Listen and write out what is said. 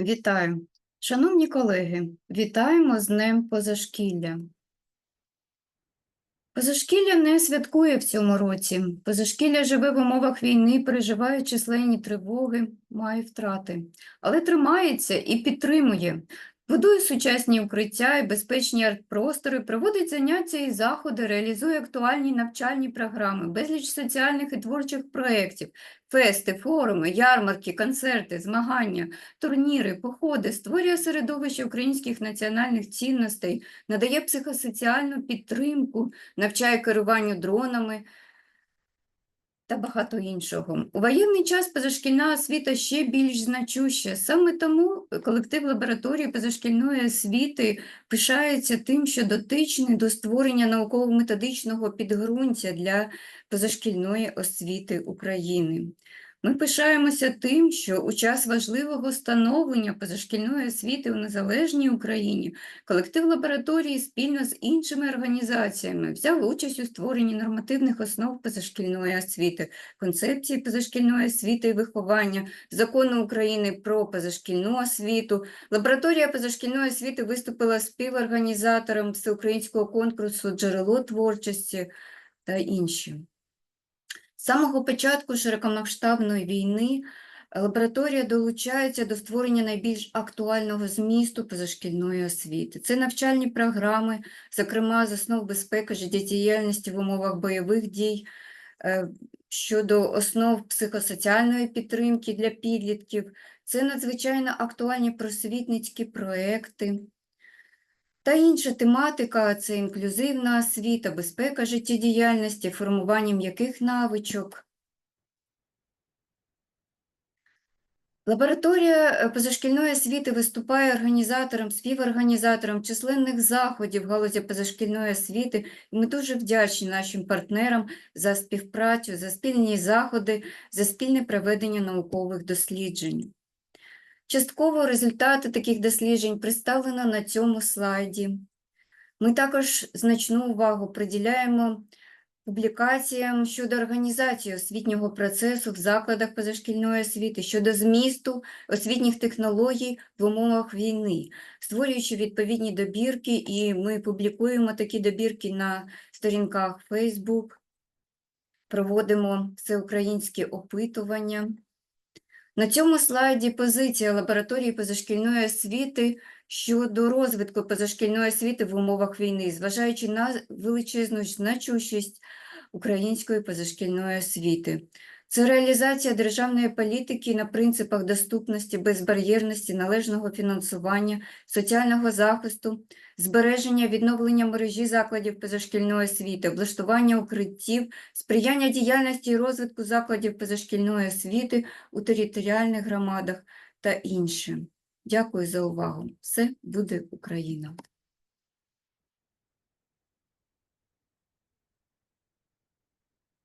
Вітаю. Шановні колеги, вітаємо з Днем Позашкілля. Позашкілля не святкує в цьому році. Позашкілля живе в умовах війни, переживає численні тривоги, має втрати, але тримається і підтримує. Будує сучасні укриття і безпечні арт-простори, проводить заняття і заходи, реалізує актуальні навчальні програми, безліч соціальних і творчих проєктів, фести, форуми, ярмарки, концерти, змагання, турніри, походи, створює середовище українських національних цінностей, надає психосоціальну підтримку, навчає керуванню дронами та багато іншого. У воєнний час позашкільна освіта ще більш значуща. Саме тому колектив лабораторії позашкільної освіти пишається тим, що дотичний до створення науково-методичного підґрунтя для позашкільної освіти України. Ми пишаємося тим, що у час важливого становлення позашкільної освіти у незалежній Україні колектив лабораторії спільно з іншими організаціями взяв участь у створенні нормативних основ позашкільної освіти, концепції позашкільної освіти і виховання, закону України про позашкільну освіту. Лабораторія позашкільної освіти виступила співорганізатором всеукраїнського конкурсу Джерело творчості та інші. Самого початку широкомасштабної війни лабораторія долучається до створення найбільш актуального змісту позашкільної освіти. Це навчальні програми, зокрема з основ безпеки життєдіяльності в умовах бойових дій, е, щодо основ психосоціальної підтримки для підлітків. Це надзвичайно актуальні просвітницькі проекти. Та інша тематика це інклюзивна освіта, безпека життєдіяльності, формування м'яких навичок. Лабораторія е, позашкільної освіти виступає організатором, співорганізатором численних заходів галузі позашкільної освіти. І ми дуже вдячні нашим партнерам за співпрацю, за спільні заходи, за спільне проведення наукових досліджень. Частково результати таких досліджень представлено на цьому слайді. Ми також значну увагу приділяємо публікаціям щодо організації освітнього процесу в закладах позашкільної освіти, щодо змісту освітніх технологій в умовах війни, створюючи відповідні добірки, і ми публікуємо такі добірки на сторінках Facebook, проводимо всеукраїнські опитування. На цьому слайді позиція лабораторії позашкільної освіти щодо розвитку позашкільної освіти в умовах війни, зважаючи на величезну значущість української позашкільної освіти. Це реалізація державної політики на принципах доступності, безбар'єрності, належного фінансування, соціального захисту, збереження відновлення мережі закладів позашкільної освіти, облаштування укриттів, сприяння діяльності і розвитку закладів позашкільної освіти у територіальних громадах та інше. Дякую за увагу. Все буде Україна!